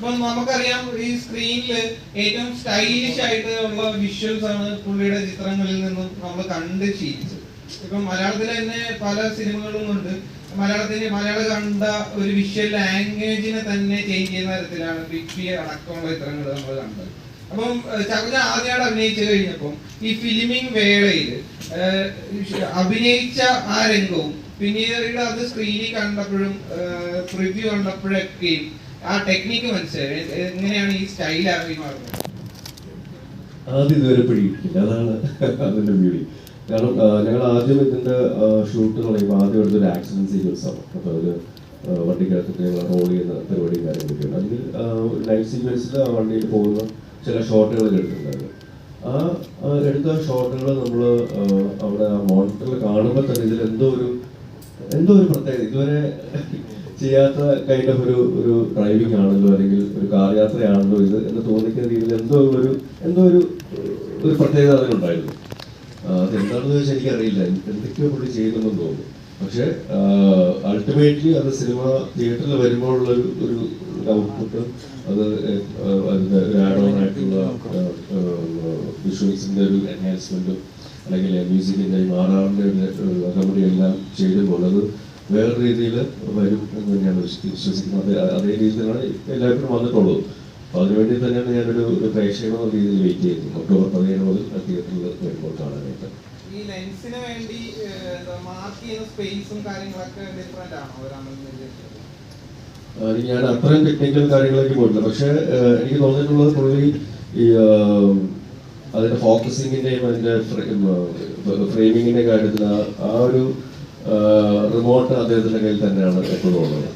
അപ്പം നമുക്കറിയാം ഈ സ്ക്രീനിൽ ഏറ്റവും സ്റ്റൈലിഷ് ആയിട്ട് ഉള്ള വിഷ്വൽസ് ആണ് പുള്ളിയുടെ ചിത്രങ്ങളിൽ നിന്നും നമ്മൾ കണ്ട് ശീലിച്ചത് ഇപ്പം മലയാളത്തിൽ തന്നെ പല സിനിമകളും ഉണ്ട്. മലയാളത്തിന് മലയാളം കണ്ട ഒരു വിഷ്വൽ ലാംഗ്വേജിനെ തന്നെ ചേഞ്ച് ചെയ്യുന്ന തരത്തിലാണ് ബിഗ് അടക്കമുള്ള ചിത്രങ്ങൾ നമ്മൾ കണ്ടത്. അപ്പം ചകുല ആദ്യമായിട്ട് അഭിനയിച്ചു കഴിഞ്ഞപ്പം ഈ ഫിലിമിംഗ് വേളയിൽ അഭിനയിച്ച ആ രംഗവും പിന്നീട് അത് സ്ക്രീനിൽ കണ്ടപ്പോഴും പ്രിവ്യൂ കണ്ടപ്പോഴൊക്കെയും ആ ടെക്നിക്ക് മനസ്സിലായി. എങ്ങനെയാണ് ഈ സ്റ്റൈൽ ആയി മാറുന്നത്? ആദ്യം ഇതുവരെ പിടിയിട്ടില്ല. അതാണ് അതിന്റെ ബ്യൂട്ടി കാരണം ഞങ്ങൾ ആദ്യം ഇതിന്റെ ഷൂട്ട് തുടങ്ങിയപ്പോൾ ആദ്യം എടുത്തൊരു ആക്സിഡന്റ് സീക്വൻസ് ആണ്. അപ്പോൾ ഒരു വണ്ടി വണ്ടിക്കകത്തിട്ട് ഞങ്ങൾ റോൾ ചെയ്യുന്ന പരിപാടിയും കാര്യങ്ങളൊക്കെയാണ് അതിൽ ലൈഫ് സീക്വൻസിൽ ആ വണ്ടിയിൽ പോകുന്ന ചില ഷോട്ടുകൾ എടുത്തിട്ടുണ്ടായിരുന്നു. ആ എടുത്ത ഷോട്ടുകൾ നമ്മൾ അവിടെ ആ മോണിറ്ററിൽ കാണുമ്പോൾ തന്നെ ഇതിൽ എന്തോ ഒരു എന്തോ ഒരു പ്രത്യേകത. ഇതുവരെ ചെയ്യാത്ത കൈൻഡ് ഓഫ് ഒരു ഒരു ഡ്രൈവിംഗ് ആണല്ലോ അല്ലെങ്കിൽ ഒരു കാർ യാത്രയാണല്ലോ ഇത് എന്ന് തോന്നിക്കുന്ന രീതിയിൽ എന്തോ ഒരു എന്തോ ഒരു ഒരു പ്രത്യേകത അതിനുണ്ടായിരുന്നു അതെന്താണെന്ന് ചോദിച്ചാൽ എനിക്കറിയില്ല. എന്തൊക്കെയോ പുള്ളി ചെയ്യുന്നുണ്ടെന്ന് തോന്നുന്നു. പക്ഷെ അൾട്ടിമേറ്റ്ലി അത് സിനിമ തിയേറ്ററിൽ വരുമ്പോഴുള്ള ഒരു ഒരു ഔട്ട്പുട്ട് അത് അതിന്റെ ഒരു ആഡ് ഓൺ ആയിട്ടുള്ള വിഷ്വൽസിന്റെ ഒരു എൻഹാൻസ്മെന്റും അല്ലെങ്കിൽ മ്യൂസിക്കിന്റെ മാറാറിന്റെ റെമഡി എല്ലാം ചെയ്തുമ്പോൾ അത് വേറെ രീതിയിൽ വരും എന്ന് തന്നെയാണ് വിശ്വ- വിശ്വസിക്കുന്നത് അതേ- രീതിയിലാണ് എല്ലാവർക്കും വന്നിട്ടുള്ളത്. അപ്പോൾ അതിനുവേണ്ടി തന്നെയാണ് ഞാനൊരു ഒരു പ്രേക്ഷകൻ എന്ന രീതിയിൽ വെയിറ്റ് ചെയ്യുന്നത്. ഒക്ടോബർ പതിനേഴ് മുതൽ തിയേറ്ററിൽ വരുമ്പോൾ കാണാനായിട്ട്. ഈ ലെൻസിന് വേണ്ടി മാർക്ക് ചെയ്യുന്ന സ്പേസും കാര്യങ്ങളൊക്കെ ഡിഫറെന്റ് ആണോ ഞാൻ അത്രയും ടെക്നിക്കൽ കാര്യങ്ങളൊക്കെ പോയിട്ടില്ല. പക്ഷേ എനിക്ക് തോന്നിയിട്ടുള്ളത് പുള്ളി ഈ അതിന്റെ ഫോക്കസിങ്ങിന്റെയും അതിന്റെ ഫ്രെയിമിങ്ങിന്റെ കാര്യത്തിൽ ആ ഒരു റിമോട്ട് അദ്ദേഹത്തിന്റെ കയ്യിൽ തന്നെയാണ് എപ്പോഴും ഉള്ളത്.